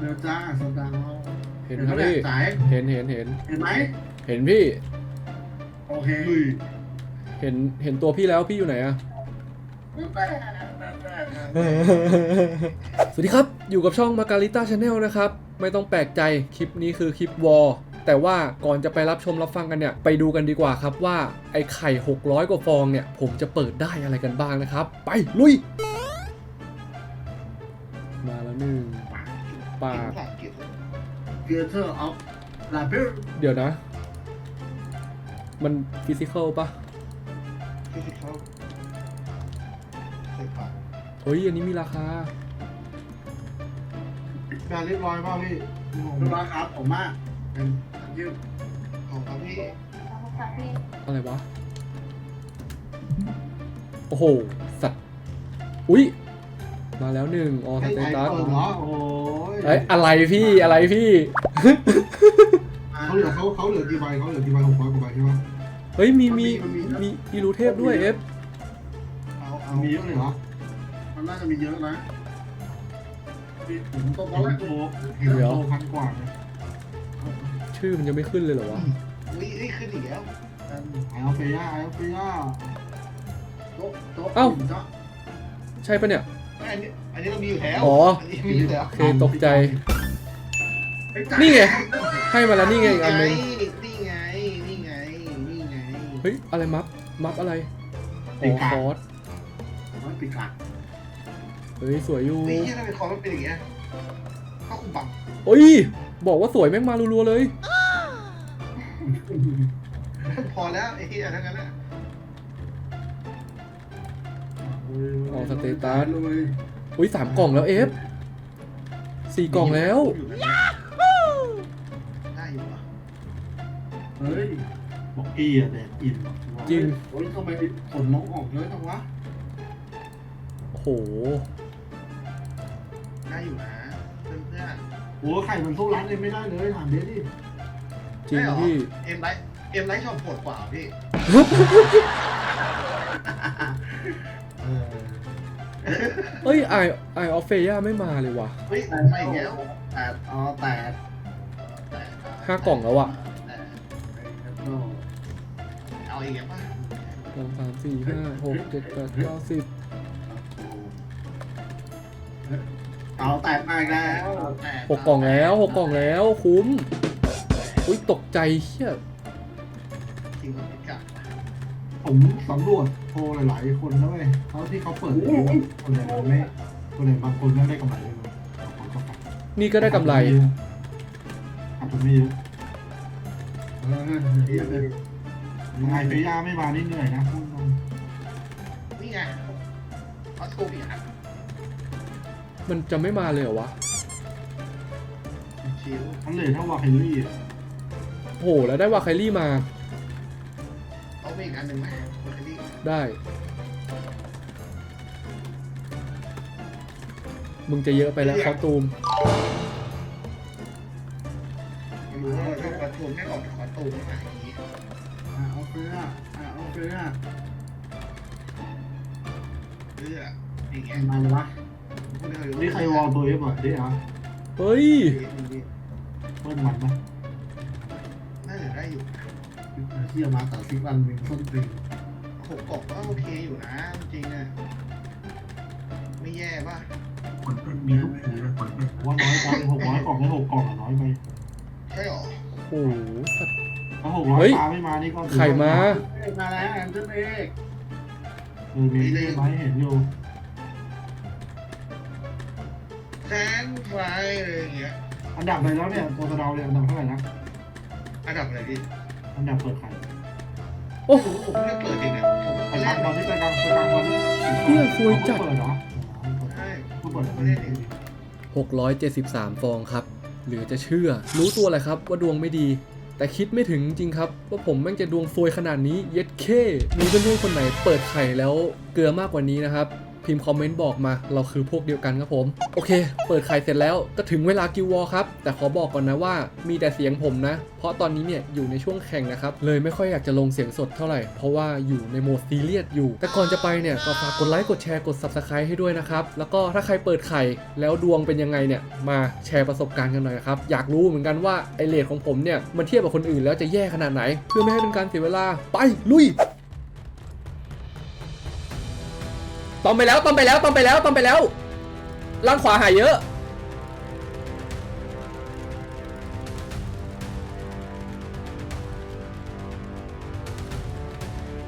เดี๋ยวจ้าสตางค์เราเห็นครับไหมพี่สายเห็นเห็นเห็น เห็นไหมเห็นพี่ โอเคเห็นเห็นตัวพี่แล้วพี่อยู่ไหนอะสวัสดีครับ อยู่กับช่อง Margarita Channel นะครับ ไม่ต้องแปลกใจคลิปนี้คือคลิปวอลแต่ว่าก่อนจะไปรับชมรับฟังกันเนี่ย ไปดูกันดีกว่าครับว่าไอ้ไข่ 600 กว่าฟองเนี่ย ผมจะเปิดได้อะไรกันบ้างนะครับ ไปลุย มาแล้วหนึ่ง ปากเกียร์เตอร์ออฟลาเบลเดี๋ยวนะ มันฟิสิกอลปะฟิสิกส์ใส่ปากเฮ้ย อันนี้มีราคางานเรียบร้อยเปล่าพี่เรียบร้อยครับผมมากเป็นยืดของครับพี่อะไรวะ โอ้โห สัตว์ อุ๊ย มาแล้วหนึ่งออสให้เตไทยตัสเปิดเหรอโอ้ย เอ้ยอะไรพี่อะไรพี่เขาเหลือเขาเขาเหลือกี่ใบเขาเหลือกี่ใบหกร้อยกว่าใบใช่ไหมเฮ้ยมีมี มีมีรูเทพด้วยเอฟเอาเอามีเยอะเลยเหรอมันน่าจะมีเยอะนะพี่ผมต้องตอนแรกโอ้เห็นโลพันกว่าเลยชื่อมันยังไม่ขึ้นเลยเหรอวะอุ้ยนี่ขึ้นอีกแล้วกันไอเอาเฟียไอเอาเฟียโต๊ะโต๊ะเอ้าหินเนาะใช่ปะเนี่ย อันนี้อันนี้เรามีอยู่แล้วอ๋ออันนี้มีอยู่แล้วโอเคตกใจไอ้จ่ายนี่ไง ให้มาแล้วนี่ไงอีกอันนึงนี่ไง นี่ไง นี่ไงเฮ้ย อะไรมัฟมัฟอะไรอ๋อคอร์สมันปิดขาดเฮ้ย สวยอยู่นี่ที่ทำไมคอมันเป็นอย่างเงี้ยเข้าคุมบังเฮ้ย บอกว่าสวยแม่งมารัวๆเลย พอแล้วไอ้ที่อันนั้นน่ะ ออกสเตตัสเลยอุ้ยสามกล่องแล้วเอฟสี่กล่องแล้วได้อยู่อะเฮ้ยบอกพี่อะแดดอินจริงโอ้ยทำไมขนน้องออกเยอะจังวะโอ้โหได้อยู่นะเพื่อนโอ้ไข่มันสู้ร้านเองไม่ได้เลยถามเดี๋ยวดิจริงพี่ๆเอ็มไลท์เอ็มไลท์ชอบโหดกว่าพี่ เฮ้ยไอไอออฟเฟย่าไม่มาเลยว่ะ เฮ้ยไม่อีกแล้วแต่อ๋อแต่แต่ห้ากล่องแล้วอะแต่ก็เอาอีกแล้วป่ะสองสามสี่ห้าหกเจ็ดแปดเก้าสิบเอาแตกมาอีกแล้วแต่หกกล่องแล้วหกกล่องแล้วคุ้ม อุ้ยตกใจเชี่ยจริงมันไม่กลับ ผมสำรวจโทรหลาย ๆ คนแล้วเว้ยเขาที่เขาเปิดคนไหนมันไม่คนไหนบางคนไม่ได้กำไรเลยบางคนก็ขาดนี่ก็ได้กำไร ขาดทุนไม่เยอะไงเฟย่าไม่มานี่เหนื่อยนะพูดตรงนี่ไงออสโกบีอันมันจะไม่มาเลยเหรอวะ ชิว มันเลยเท่าวาเฮนรี่อะโห แล้วได้วาไคลี่มาเอา ไปอีกอันหนึ่งไหมโอเคดีได้ มึงจะเยอะไปแล้วคอตูมไม่รู้ว่าถ้าคอตูมไม่ออกจากคอตูมไม่หายอย่างนี้อ่าโอเคอะอ่าโอเคอะเลือดอย่างเงี้ยมาเลยวะพูดได้เลยนี่ใครวอลตัวเอฟอะดิอะเฮ้ย เปิ้ลมันปะน่าจะได้อยู่ ที่จะมาตัดซิกวันหนึ่งต้นปีหกกล่องก็โอเคอยู่นะ จริงอะไม่แย่ป่ะมีทุกสีเลยว่าน้อยกว่าหกร้อยกล่องไม่หกกล่องอะน้อยไปใช่หรอโอ้โหสัตว์ ถ้าหกร้อยเฮ้ย ปลาไม่มานี่ก็ไข่มามาแล้วแอนเจนเอกเออมีเลขไว้เห็นอยู่แซนไฟอะไรอย่างเงี้ยอันดับไปแล้วเนี่ยตัวกระเดาเนี่ยอันดับเท่าไหร่นะอันดับอะไรพี่ อันดับเปิดไข่โอ้ผมผมไม่ได้เปิดเองนะผมไปก็เล่ทางนบอลที่ไปกลางไปกลางบอลที่เฮียซวยจัดเปิดเหรอใช่เขาเปิดผมไม่ก็ได้เล่นเอง673 ฟองครับ หรือจะเชื่อ รู้ตัวแหละครับว่าดวงไม่ดี แต่คิดไม่ถึงจริงครับ ว่าผมแม่งจะดวงซวยขนาดนี้ เย็ดเคมีเพื่อนๆคนไหนเปิดไข่แล้วเกลือมากกว่านี้นะครับ พิมพ์คอมเมนต์บอกมา เราคือพวกเดียวกันครับผม โอเค เปิดไข่เสร็จแล้วก็ถึงเวลากิววอลครับ แต่ขอบอกก่อนนะว่ามีแต่เสียงผมนะ เพราะตอนนี้เนี่ยอยู่ในช่วงแข่งนะครับ เลยไม่ค่อยอยากจะลงเสียงสดเท่าไหร่ เพราะว่าอยู่ในโหมดซีเรียสอยู่ แต่ก่อนจะไปเนี่ยก็ฝากกดไลค์กดแชร์กด subscribe ให้ด้วยนะครับ แล้วก็ถ้าใครเปิดไข่แล้วดวงเป็นยังไงเนี่ยมาแชร์ประสบการณ์กันหน่อยครับอยากรู้เหมือนกันว่าไอเลทของผมเนี่ยมันเทียบกับคนอื่นแล้วจะแย่ขนาดไหน เพื่อไม่ให้เป็นการเสียเวลาไปลุย อมไปแล้วตอมไปแล้วตอมไปแล้วตอมไปแล้วล่างขวาหายเยอะ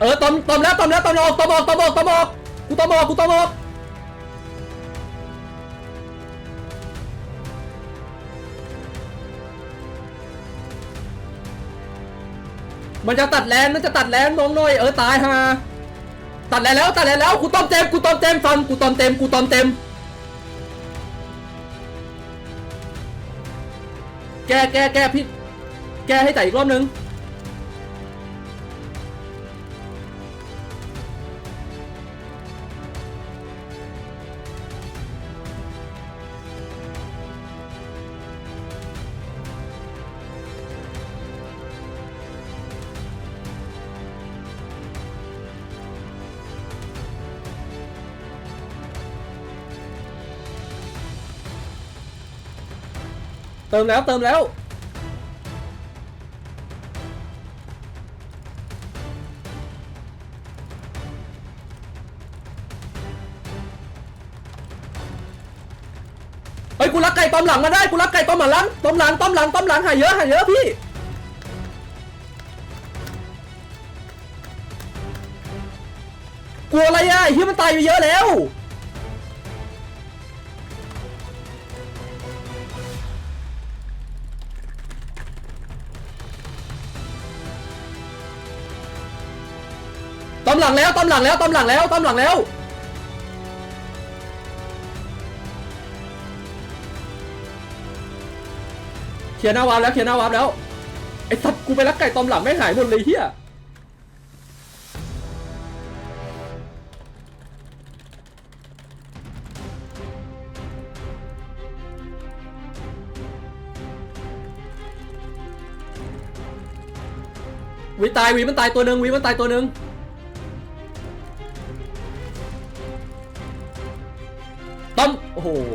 เออตอมตอมแล้วตอมแล้วตอมออกตอมออกตอมออกตอมออกกูตอมออกกูตอมออกมันจะตัดแลนมันจะตัดแลนน้องหน่อยเออตายฮะ ตัดแล้วแล้วตัดแล้วแล้วกูตอมเต็มกูตอมเต็มฟังกูตอมเต็มกูตอมเต็ม แก้แก้แก้พี่แก้ให้จ่ายอีกรอบนึง เติมแล้วเติมแล้ว เฮ้ยกูรักไก่ต้มหลังมาได้กูรักไก่ต้มหลังต้มหลังต้มหลังต้มหลังหายเยอะหายเยอะพี่กลัวอะไรอะเฮียมันตายไปเยอะแล้ว ต้มหลังแล้วต้มหลังแล้วต้มหลังแล้วต้มหลังแล้วเคลียร์หน้าวาร์ปแล้วเคลียร์หน้าวาร์ปแล้วไอ้สัตว์กูไปรักไก่ต้มหลังไม่หายหมดเลยเฮียวีตายวีมันตายตัวหนึ่งวีมันตายตัวหนึ่ง โอ้โห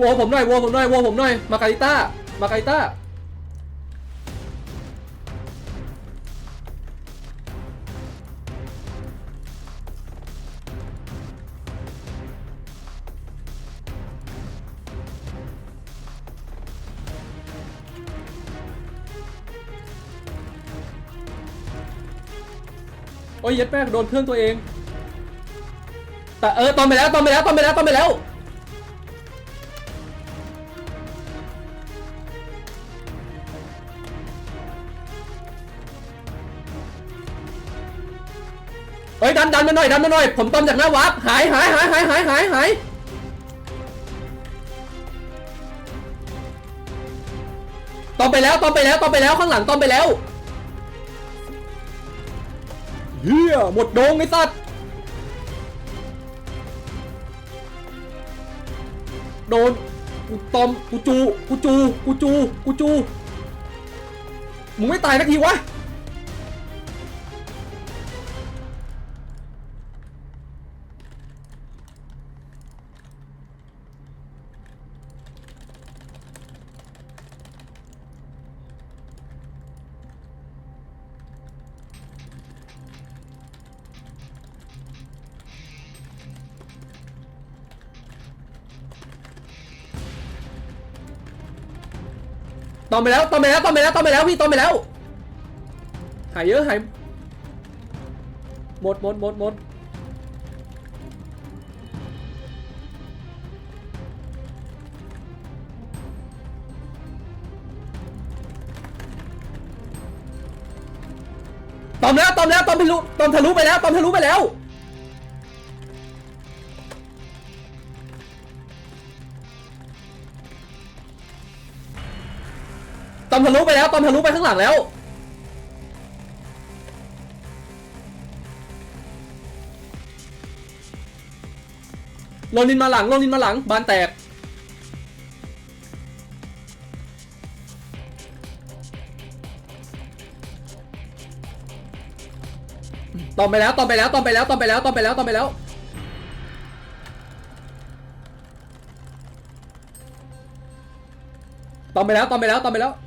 วัวผมหน่อยวัวผมหน่อยวัวผมหน่อย มาการิต้า มาการิต้า ยเย็ดแม่งโดนเครื่องตัวเอง แต่เออตอมไปแล้วตอมไปแล้วตอมไปแล้วตอมไปแล้ว เฮ้ยดันดันมาหน่อยดันมาหน่อย ผมตอมจากหน้าวาร์ปหายหายหายหายหายหายหายตอมไปแล้วตอมไปแล้วตอมไปแล้วข้างหลังตอมไปแล้ว เฮียหมดโดงไอ้สัตว์โดนกูตอมกูจูกูจูกูจูกูจูมึงไม่ตายสักทีวะ ตอมไปแล้วตอมไปแล้วตอมไปแล้วตอมไปแล้วพี่ตอมไปแล้ว หายเยอะหายหมดหมดหมดหมดตอมแล้วตอมแล้วตอมทะลุตอมทะลุไปแล้วตอมทะลุไปแล้ว ตอมทะลุไปแล้วตอมทะลุไปข้างหลังแล้วลนินมาหลังลนินมาหลัง บานแตก ตอมไปแล้วตอมไปแล้วตอมไปแล้วตอมไปแล้วตอมไปแล้วตอมไปแล้วตอมไปแล้วตอมไปแล้วตอมไปแล้ว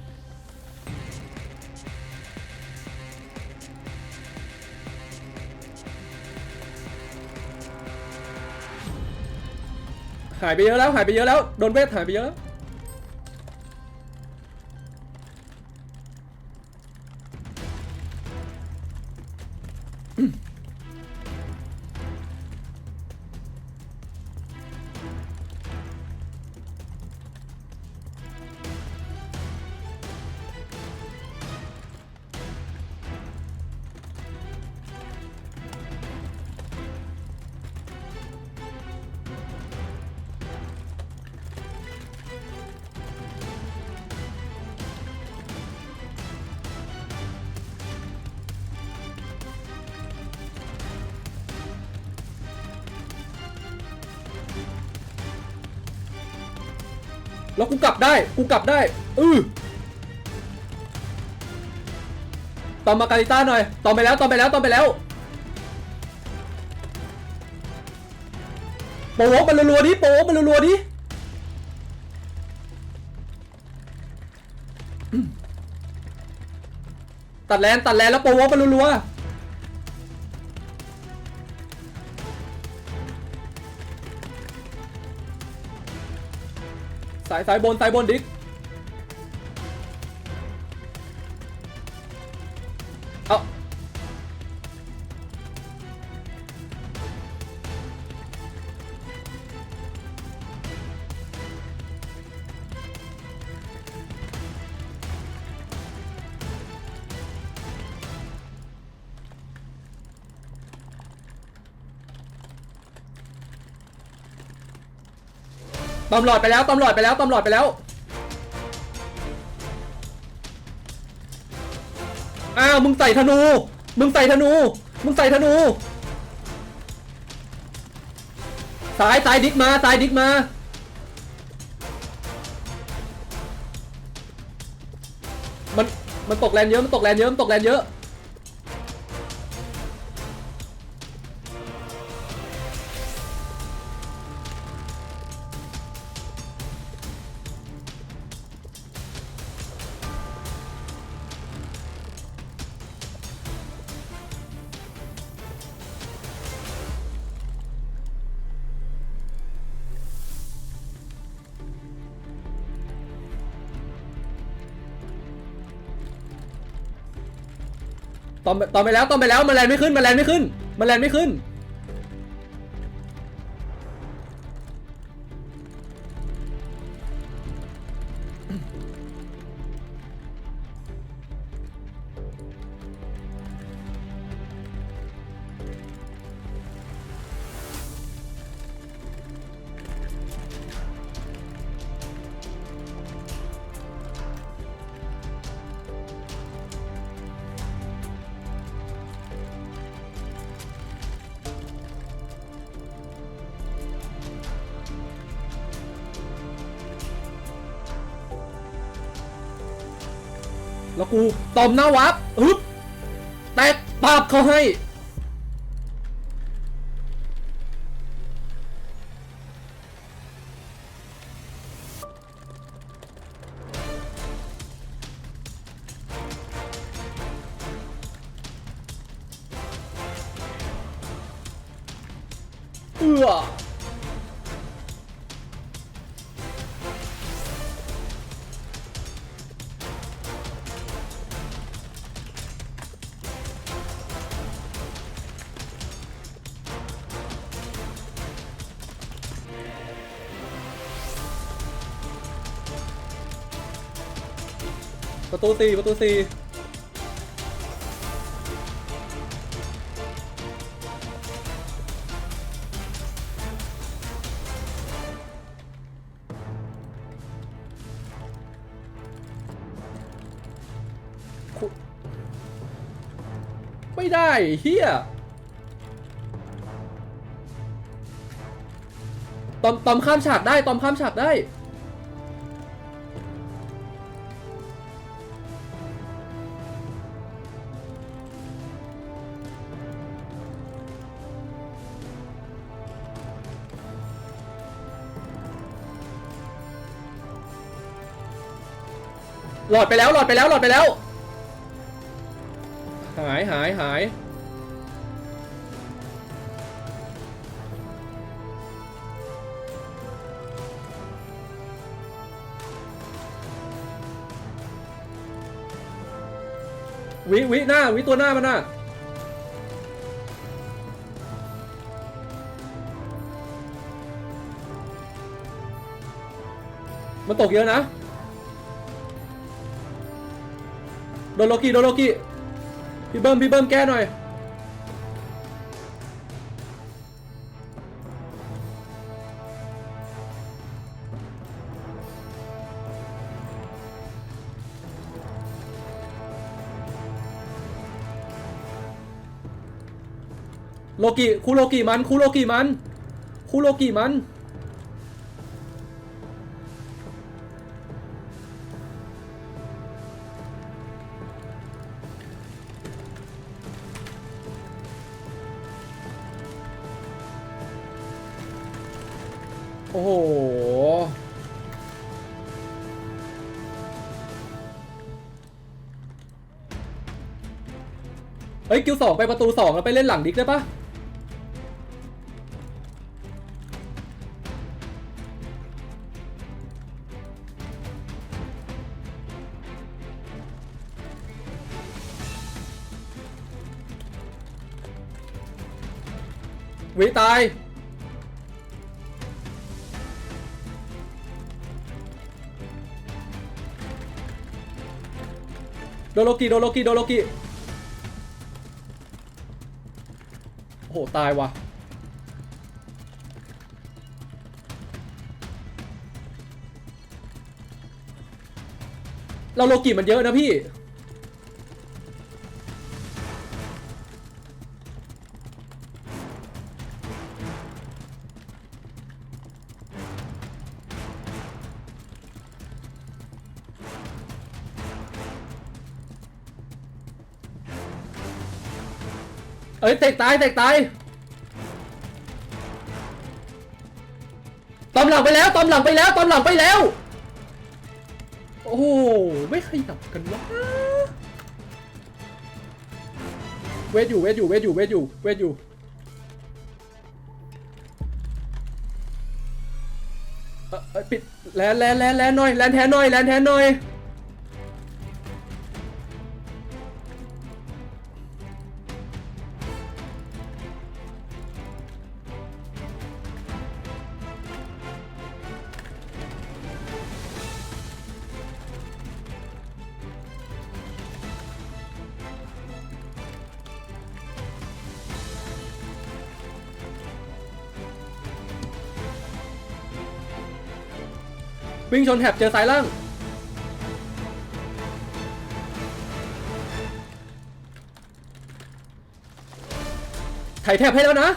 ายไปเยอะแล้วหายไปเยอะแล้วโดนเวทหายไปเยอะแล้ว แล้วกูกลับได้ กูกลับได้ อือตอมมาการิต้าหน่อย ตอมไปแล้ว ตอมไปแล้ว ตอมไปแล้วโป๊กมันรัวๆดิโป๊กมันรัวๆดิตัดแลนตัดแลนแล้วโป๊กมันรัวๆายสายบนสายบนดิก ตำรวจไปแล้วตำรวจไปแล้วตำรวจไปแล้วอ้าวมึงใส่ธนู มึงใส่ธนู มึงใส่ธนูสายสายดิกมาสายดิกมามันมันตกแรงเยอะมันตกแรงเยอะมันตกแรงเยอะ ตอมตอมไปแล้วตอมไปแล้วมันแลนไม่ขึ้นมันแลนไม่ขึ้นมันแลนไม่ขึ้น กูตอมหน้าวับฮึบแตกปาบเขาให้เอื้อ ประตูสี่ประตูสี่ไม่ได้เฮียตอมตอมข้ามฉากได้ตอมข้ามฉากได้ หลอดไปแล้วหลอดไปแล้วหลอดไปแล้ว หายหายหายวิวิหน้าวิตัวหน้ามันน่ะมันตกเยอะนะ โดนโลกิโดนโลกิพี่เบิ้มพี่เบิ้มแก้หน่อยโลกิคูโลกิมันคูโลกิมันคูโลกิมัน ฮ้ยคิวสองไปประตูสองแล้วไปเล่นหลังดิกได้ปะวิตายโดโลกิโดโลกิโดโลกิ ตายว่ะเราโลกิมันเยอะนะพี่ เอ้ยเตกตายเตกตาย ตอมหลังไปแล้วตอมหลังไปแล้วตอมหลังไปแล้ว โอ้โหไม่ขยับกันวะเวทอยู่เวทอยู่เวทอยู่เวทอยู่เวทอยู่เออปิดแลนแลนแลนแลนหน่อยแลนแทนหน่อยแลนแทนหน่อย วิ่งชนแถบเจอสายล่าง ถ่ายแถบให้แล้วนะ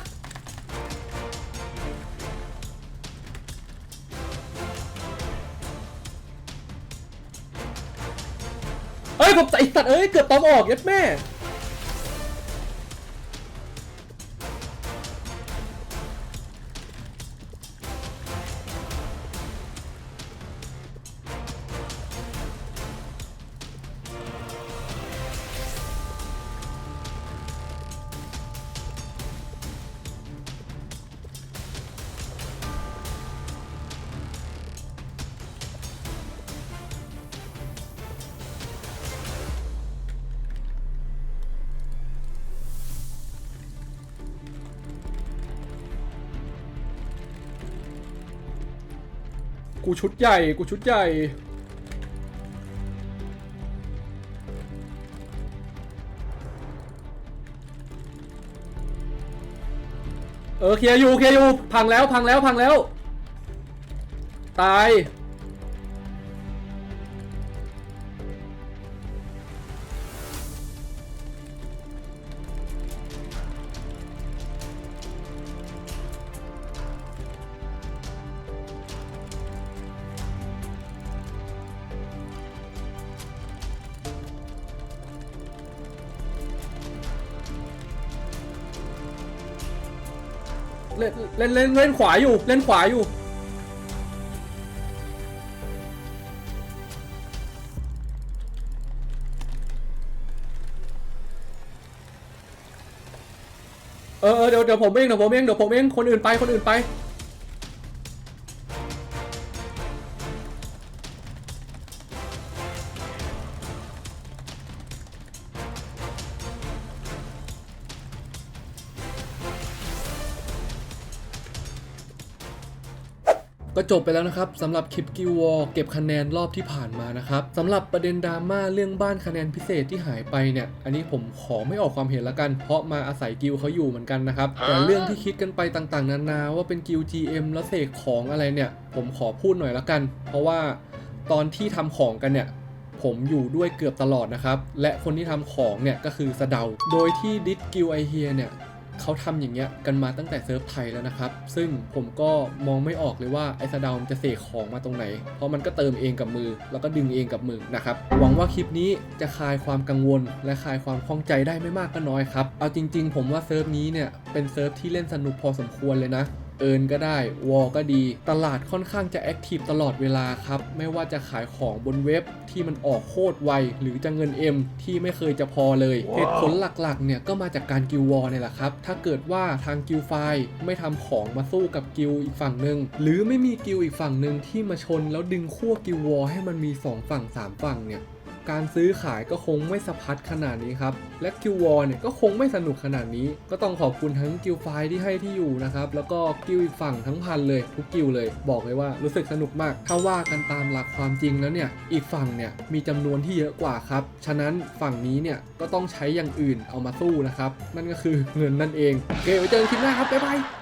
เอ้ย ผมไอสัตว์เอ้ย เกือบตอมออกยัดแม่ กูชุดใหญ่ กูชุดใหญ่ เออเคลียร์อยู่เคลียร์อยู่พังแล้วพังแล้วพังแล้ว ตาย เล่นเล่นเล่นเล่นขวาอยู่เล่นขวาอยู่ เออเออเดี๋ยวเดี๋ยวผมเองเดี๋ยวผมเองเดี๋ยวผมเองคนอื่นไปคนอื่นไป จบไปแล้วนะครับสำหรับคลิปกิววอเก็บคะแนนรอบที่ผ่านมานะครับสำหรับประเด็นดราม่าเรื่องบ้านคะแนนพิเศษที่หายไปเนี่ย อันนี้ผมขอไม่ออกความเห็นละกัน เพราะมาอาศัยกิวเขาอยู่เหมือนกันนะครับแต่เรื่องที่คิดกันไปต่างๆ นานาว่าเป็นกิว GM แล้วเสกของอะไรเนี่ย ผมขอพูดหน่อยละกัน เพราะว่าตอนที่ทำของกันเนี่ยผมอยู่ด้วยเกือบตลอดนะครับ และคนที่ทำของเนี่ยก็คือสะเดา โดยที่ดิสกิลไอเฮียเนี่ย เขาทำอย่างเงี้ยกันมาตั้งแต่เซิร์ฟไทยแล้วนะครับ ซึ่งผมก็มองไม่ออกเลยว่าไอ้สะเดามันจะเสกของมาตรงไหน เพราะมันก็เติมเองกับมือ แล้วก็ดึงเองกับมือนะครับ หวังว่าคลิปนี้จะคลายความกังวล และคลายความคล่องใจได้ไม่มากก็น้อยครับ เอาจริง ๆ ผมว่าเซิร์ฟนี้เนี่ยเป็นเซิร์ฟที่เล่นสนุกพอสมควรเลยนะ เอินก็ได้ วอลก็ดี ตลาดค่อนข้างจะแอคทีฟตลอดเวลาครับ ไม่ว่าจะขายของบนเว็บที่มันออกโคตรไว หรือจะเงิน M ที่ไม่เคยจะพอเลยเหตุผลหลักๆเนี่ยก็มาจากการกิลวอลเนี่ยแหละครับ ถ้าเกิดว่าทางกิลไฟไม่ทำของมาสู้กับกิลอีกฝั่งหนึ่งหรือไม่มีกิลอีกฝั่งหนึ่งที่มาชนแล้วดึงขั้วกิลวอลให้มันมี 2 ฝั่ง 3 ฝั่งเนี่ย การซื้อขายก็คงไม่สะพัดขนาดนี้ครับ และกิลวอลเนี่ยก็คงไม่สนุกขนาดนี้ ก็ต้องขอบคุณทั้งกิลไฟที่ให้ที่อยู่นะครับ แล้วก็กิลอีกฝั่งทั้งพันเลยทุกกิลเลย บอกเลยว่ารู้สึกสนุกมาก ถ้าว่ากันตามหลักความจริงแล้วเนี่ย อีกฝั่งเนี่ยมีจำนวนที่เยอะกว่าครับ ฉะนั้นฝั่งนี้เนี่ยก็ต้องใช้อย่างอื่นเอามาสู้นะครับ นั่นก็คือเงินนั่นเอง โอเคไว้เจอกันคลิปหน้าครับ บ๊ายบาย